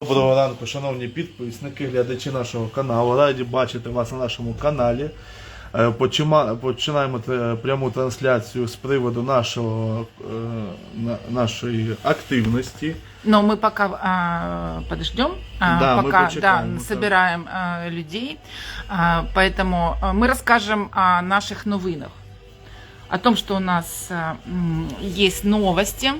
Доброго ранку, шановні підписники, глядачі нашого каналу. Раді бачити вас на нашому каналі. Е, почима- Починаємо тре- пряму трансляцію з приводу нашого, е, на- нашої активності. Но мы пока а, подождем, а, Да, мы пока почекаем, да, да. собираем а, людей, А, поэтому а, мы расскажем о наших новинах, о том, что у нас а, м, есть новости.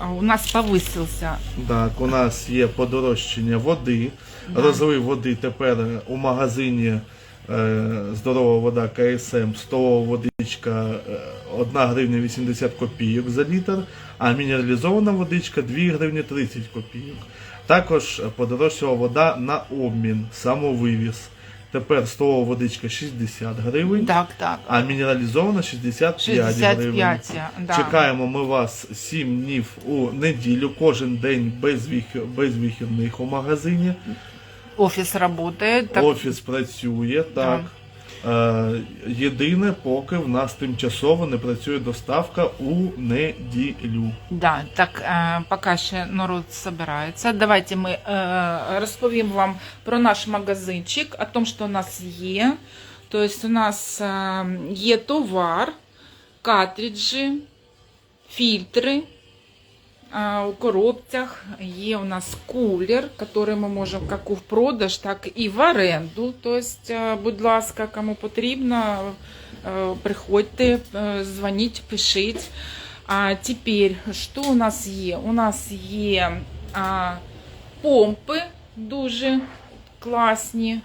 У нас повысился Так, у нас є подорожчання води. Розлив води тепер у магазині е, Здорова вода КСМ, столова водичка е, 1 гривня 80 копійок за літр, а мінералізована водичка 2 гривні 30 копійок. Також подорожчала вода на обмін, самовивіз. Тепер столова водичка 60 гривень. так, так. А мінералізована 65, 65, гривень. да. Чекаємо ми вас 7 днів у неділю, кожен день без, вих... без вихідних у магазині. Офіс працює. Так, Офіс працює, так. Е, єдине, поки в нас тимчасово не працює доставка у неділю. Да, так е, поки ще народ збирається. Давайте ми е, розповім вам про наш магазинчик, о том, що у нас є. Тобто у нас е, є товар, картриджі, фільтри. У коробцях є у нас кулер, який ми можемо як у продаж, так і в оренду. Тобто, будь ласка, кому потрібно, е, приходьте, е, дзвоніть, пишіть. А теперь, що у нас є? У нас є а, помпи дуже класні.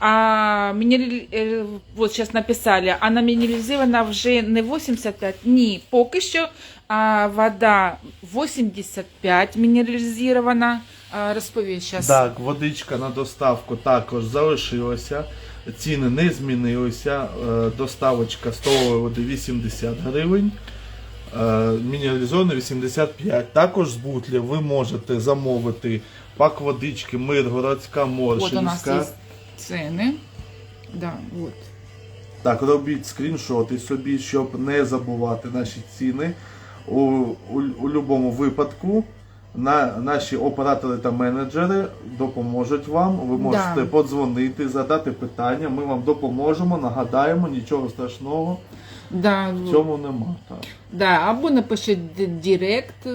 А, мінералі... е, от зараз написали, вона мінералізована вже не 85, ні, поки що а, вода 85 мінералізована. А, розповім зараз. Так, водичка на доставку також залишилася. Ціни не змінилися. Е, Доставочка столової води 80 гривень. е, Мінералізована 85. Також з бутлі ви можете замовити пак водички Миргородська, От у нас є ціни. Да, от. Так, робіть скріншоти собі, щоб не забувати наші ціни. У, у, у будь-якому випадку на, наші оператори та менеджери допоможуть вам. Ви можете Да. подзвонити, задати питання. Ми вам допоможемо, нагадаємо, нічого страшного Да, в цьому нема. Так. Да, або напишіть директ е,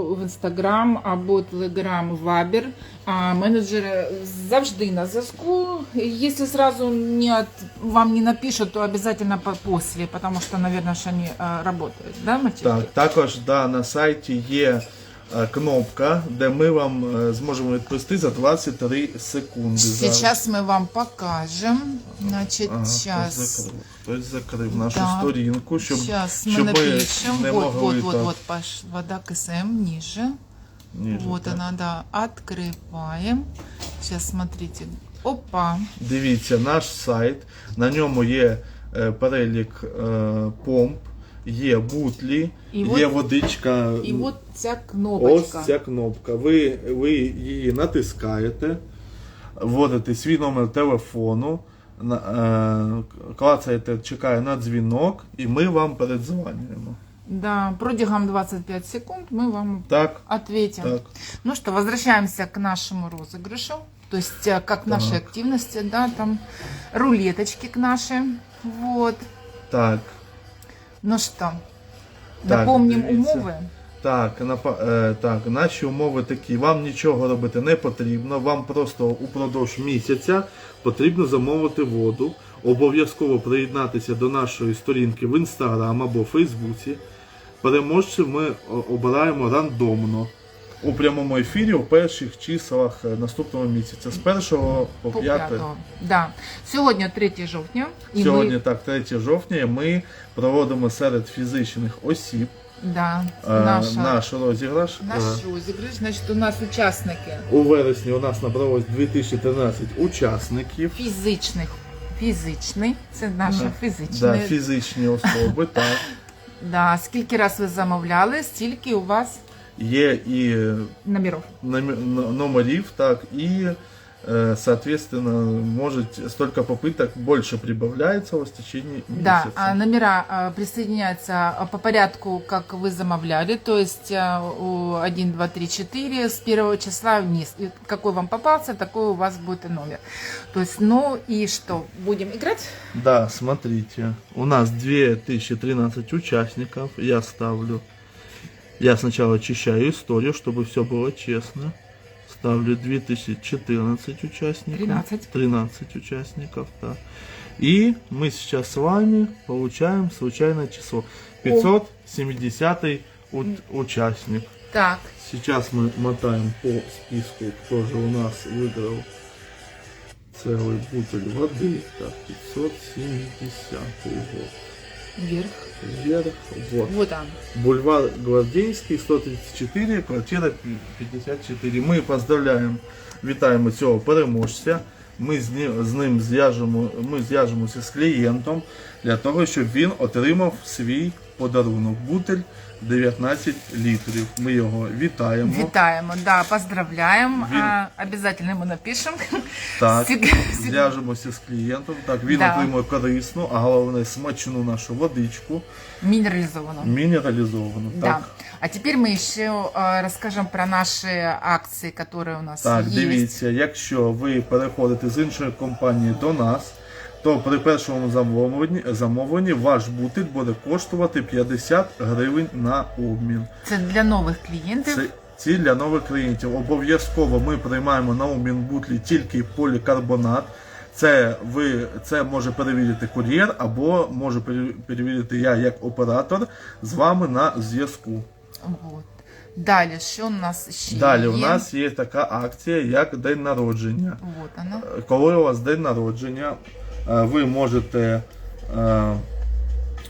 в інстаграм, або телеграм, вабір. А менеджери завжди на зв'язку. Якщо сразу не вам не напишут, то обязательно по- после, потому что, наверное, что они э, да. Так, також да, на сайті є е, кнопка, де ми вам е, зможемо відповісти за 23 секунди. Зараз. Сейчас мы вам покажем. Значит, Ага, сейчас. хтось закрив, хтось закрив нашу Так. сторінку, щоб, Сейчас мы щоб ми напишем. не Вот, могли вот, вот, так. вот, Паш, вода КСМ ниже. Ніже, вот так. она, да. Открываем. Сейчас смотрите. Опа. Дивіться, наш сайт, на ньому є е, перелік е, помп, є бутлі, І є от- водичка. И вот ця Ось кнопочка. ця кнопка. Ви, ви її натискаєте, вводите свій номер телефону, на, е, клацаєте, чекає на дзвінок, і ми вам передзвонюємо. Да, протягом 25 секунд мы вам Так, ответим. так. Ну что, возвращаемся к нашему розыгрышу. То есть, э, как наши Так. активности, да, там рулеточки к нашим. Вот. Так. Ну що, напомнім дивіться. умови. Так, напа- е, так, наші умови такі. Вам нічого робити не потрібно. Вам просто упродовж місяця потрібно замовити воду. Обов'язково приєднатися до нашої сторінки в інстаграм або Фейсбуці. Переможців ми обираємо рандомно у прямому ефірі у перших числах е, наступного місяця з 1 по По 5. Да. Сьогодні 3 жовтня. І Сьогодні ми, так, 3 жовтня. і Ми проводимо серед фізичних осіб да, е, наша, наш розіграш. наш розіграш. Значить, у нас учасники У вересні у нас набралось 2013 учасників. фізичних. Фізичний, це наша фізична. Да, фізичні особи, так. Да, скільки раз ви замовляли, стільки у вас Є і номерів. номі- н- номерів, так, і э, соответственно, может столько попыток больше прибавляется у вас в течение Да, месяца. а номера а, присоединяются а, по порядку, как вы замовляли, то есть а, у 1, 2, 3, 4 с первого числа вниз. И какой вам попался, такой у вас будет и номер. То есть, ну и что, будем играть? Да, смотрите, у нас 2013 участников, я ставлю, я сначала очищаю историю, чтобы все было честно. Ставлю 2014 участников. 13. 13 участников, да. И мы сейчас с вами получаем случайное число. 570 у- участник. Так, Сейчас мы мотаем по списку, кто же у нас выиграл целый бутыль воды. Так, 570 год. Вверх. Вверх, вот. Вот он. Бульвар Гвардейський, 134, квартира 54. Ми поздравляємо, вітаємо цього переможця. Ми з ним, з ним зв'яжемо, ми зв'яжемося з клієнтом для того, щоб він отримав свій подарунок. Бутель 19 літрів. Ми його вітаємо. Витаем, да, поздравляем. Вин- А, обязательно ему напишем. Так, Всег- всег- зв'яжемося з клієнтом. Так, він Да. отримує корисну, а головне смачну нашу водичку, Минерализовано. мінералізовану. Да. Так, А теперь мы еще э, расскажем про наши акции, которые у нас Так, есть. дивіться, якщо ви переходите з іншої компанії до нас, то при першому замовленні, замовленні ваш бутиль буде коштувати 50 гривень на обмін. Це для нових клієнтів. Це ці для нових клієнтів. Обов'язково ми приймаємо на обмін бутлі тільки полікарбонат. Це ви це може перевірити кур'єр, або може перевірити я як оператор з вами на зв'язку. Вот. Далі, що у нас ще Далі у є? нас є така акція, як день народження. Вот она. коли у вас день народження, ви можете е,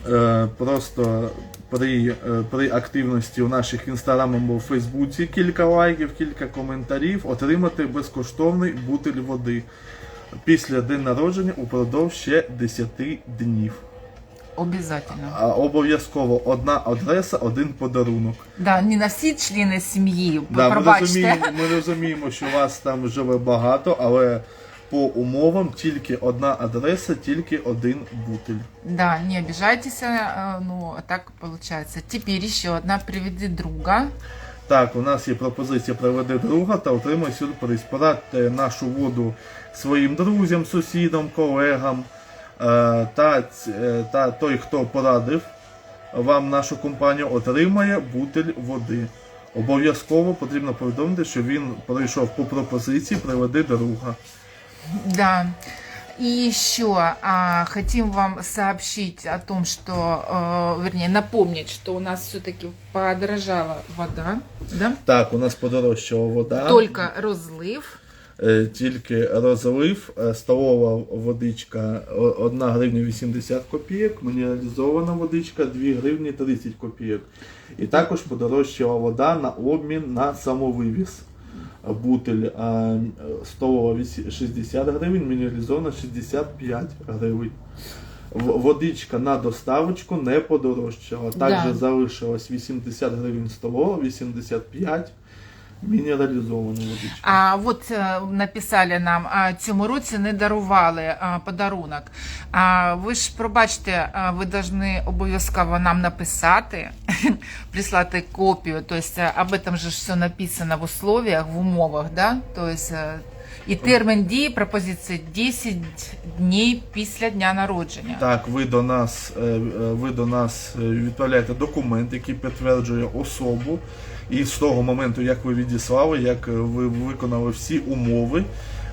е, просто при, е, при активності у наших інстаграм або Фейсбуці кілька лайків, кілька коментарів, отримати безкоштовний бутиль води після день народження упродовж ще 10 днів. Обязательно. Обов'язково одна адреса, один подарунок. Да, не на всі члени сім'ї, Да, ми, розуміємо, ми розуміємо, що вас там живе багато, але по умовам тільки одна адреса, тільки один бутиль. Да, не обижайтесь, ну, а так получается. Теперь еще одна «Приведи друга». Так, у нас є пропозиція приведи друга та отримай сюрприз. Порадьте нашу воду своїм друзям, сусідам, колегам. Е, Та, е, та той, хто порадив вам нашу компанію, отримає бутиль води. Обов'язково потрібно повідомити, що він пройшов по пропозиції приведи друга. Да. И еще а, хотим вам сообщить о том, что, э, вернее, напомнить, что у нас все-таки подорожала вода, да? Так, у нас подорожчала вода. Только розлив. Е, Тільки розлив, е, столова водичка о- 1 гривня 80 копійок, мінералізована водичка 2 гривні 30 копійок. І також подорожчала вода на обмін на самовивіз. Бутель е, столова вісі- 60 гривень, мінералізована 65 гривень. Водичка на доставочку не подорожчала. Також Да. залишилось 80 гривень столова, 85 мінералізована водичка. А от е, написали нам, а цьому році не дарували а, подарунок. А ви ж пробачте, а, ви повинні обов'язково нам написати, прислати копію. Тобто е, об этом же ж все написано в условиях, в умовах, да? Тобто, е, і термін дії пропозиції 10 днів після дня народження. Так, ви до нас, е, е, ви до нас е, відправляєте документ, який підтверджує особу. І з того моменту, як ви відіслали, як е, ви виконали всі умови,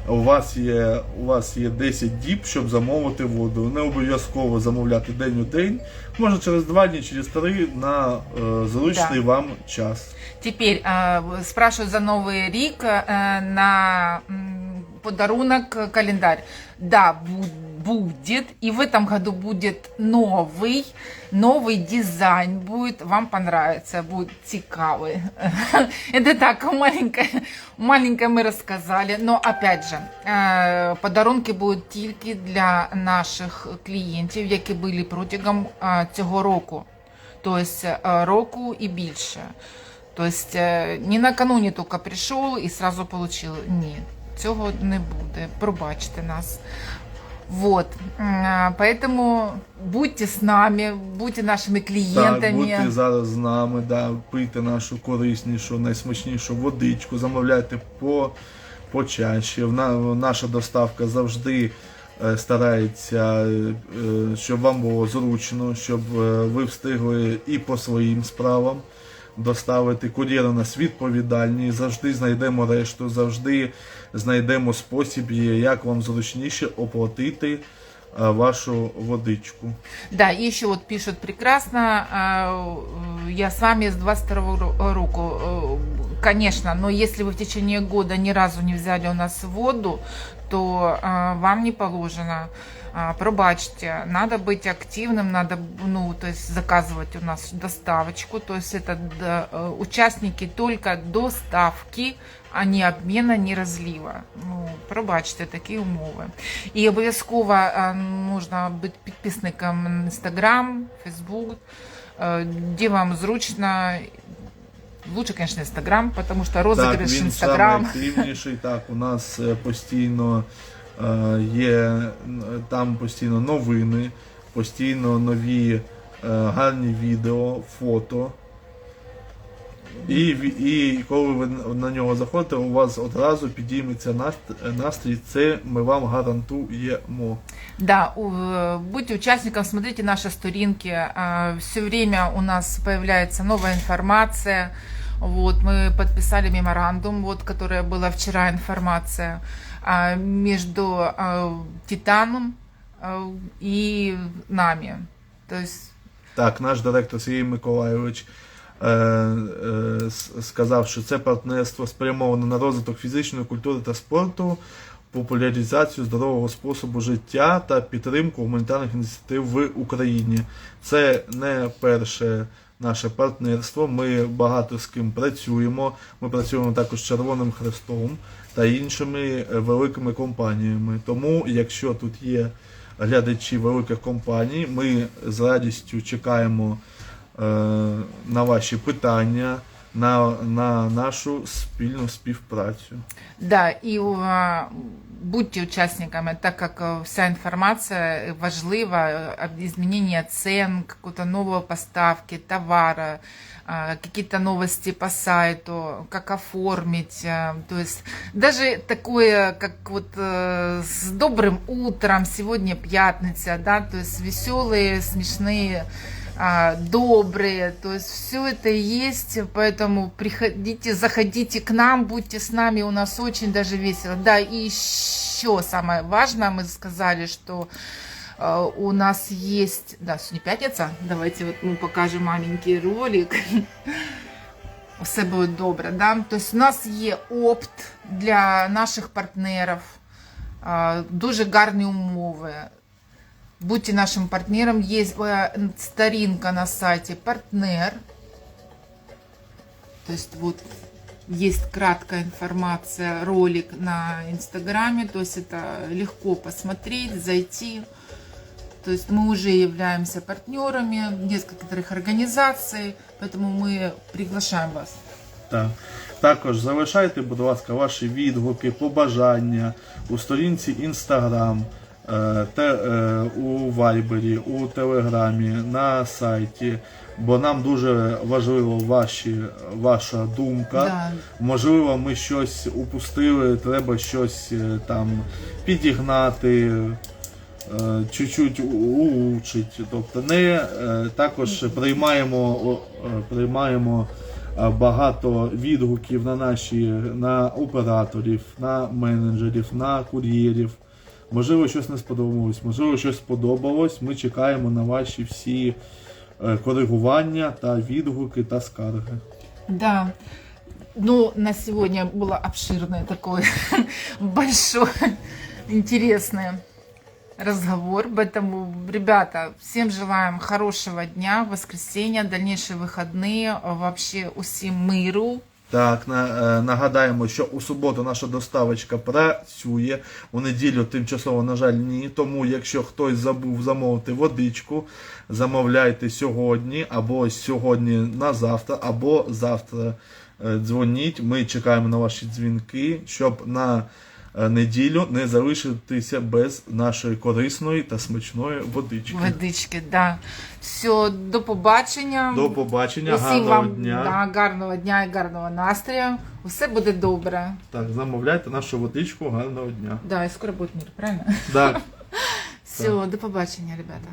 у вас є, у вас є 10 діб, щоб замовити воду. Не обов'язково замовляти день у день. Можна через 2 дні, через 3 на е, зручний Да. вам час. Теперь э, спрашиваю за Новый рік э, на м, подарунок э, календарь. Да, бу- будет. И в этом году будет новый, новый дизайн будет. Вам понравится, будет цікавый. Это так, маленькое, маленькое мы рассказали. Но опять же, э, подарунки будуть тільки для наших клієнтів, які були протягом е, цього року. Тобто е, року і більше. То есть э, не накануне только пришел и сразу получил. Нет. цього не буде. Пробачте нас. Вот. Поэтому будьте с нами, будьте нашими Так, клиентами. будьте зараз з нами, да, пийте нашу кориснішу, найсмачнішу водичку, замовляйте по, почаще. Наша доставка завжди е, старається, е, е, щоб вам було зручно, щоб ви встигли і по своїм справам доставити. Кур'єри у нас відповідальні, завжди знайдемо решту, завжди знайдемо спосіб, є, як вам зручніше оплатити е, вашу водичку. Да, и еще вот пишут прекрасно, а, э, я с вами с 22 ру- року. Э, Конечно, но если вы в течение года ни разу не взяли у нас воду, то а, вам не положено. А, Пробачьте, надо быть активным, надо, ну, то есть заказывать у нас доставочку, то есть это да, э, участники только доставки, а не обмена, не розлива. Ну, пробачте, такі умови. І обов'язково е, нужно бути підписником Instagram, Facebook, е, де вам зручно. Лучше, конечно, Instagram, потому что Так, розыгрыш він Instagram. саме активніший. Так, у нас е, постійно е, є н- там постійно новини, постійно нові е, гарні відео, фото. І, ві- і коли ви на нього заходите, у вас одразу підійметься наст- настрій. Це ми вам гарантуємо. Да, у- э, будьте участником, смотрите наши сторинки. Все время у нас появляется новая информация. Вот, мы подписали меморандум, вот, которая была вчера информация а, между Титаном и нами. То Так, наш директор Сергій Миколайович е, е, сказав, що це партнерство спрямоване на розвиток фізичної культури та спорту, популяризацію здорового способу життя та підтримку гуманітарних ініціатив в Україні. Це не перше наше партнерство. Ми багато з ким працюємо. Ми працюємо також з Червоним Хрестом та іншими е, великими компаніями. Тому, якщо тут є глядачі великих компаній, ми з радістю чекаємо е, на ваші питання, на, на нашу спільну співпрацю. Да, а, будьте участниками, так как вся информация важлива, изменении цен, какой-то новой поставки товара, какие-то новости по сайту, как оформить, то есть даже такое, как вот э, с добрым утром, сегодня пятница, да, то есть веселые, смешные добрые, то есть все это есть, поэтому приходите, заходите к нам, будьте с нами, у нас очень даже весело. Да, и еще самое важное, мы сказали, что э, у нас есть, да, сегодня пятница, давайте вот мы покажем маленький ролик. Все буде добре, да? Тобто у нас є опт для наших партнерів, а, дуже гарні умови. Будьте нашим партнером. Есть э, старинка на сайте партнер. То есть вот есть краткая информация, ролик на Инстаграме. То есть это легко посмотреть, зайти. То есть мы уже являемся партнерами некоторых организаций, поэтому мы приглашаем вас. Так. Також залишайте, будь ласка, ваші відгуки, побажання у сторінці Instagram, е, те, е, У Viber, у Телеграмі, на сайті, бо нам дуже важливо ваші, ваша думка. Да. Можливо, ми щось упустили, треба щось е, там підігнати, е, чуть-чуть улучшить. Тобто не е, також приймаємо, е, приймаємо е, багато відгуків на наші на операторів, на менеджерів, на кур'єрів. Можливо, щось не сподобалось, можливо, щось сподобалось. Ми чекаємо на ваші всі е, коригування та відгуки та скарги. Да. Ну, на сегодня было обширное такое, большой, интересный разговор. Поэтому, ребята, всем желаем хорошего дня, воскресенья, дальнейшие выходные, вообще усім миру. так, е, нагадаємо, що у суботу наша доставочка працює, у неділю тимчасово, на жаль, ні. Тому, якщо хтось забув замовити водичку, замовляйте сьогодні, або сьогодні на завтра, або завтра е, дзвоніть. Ми чекаємо на ваші дзвінки, щоб на неділю не залишитися без нашої корисної та смачної водички. Водички, да. Все, до побачення. До побачення, Усім гарного вам дня. Да, гарного дня і гарного настрою. Все буде добре. Так, замовляйте нашу водичку, гарного дня. Да, і скоро буде мир, правильно? Так. Все, до побачення, ребята.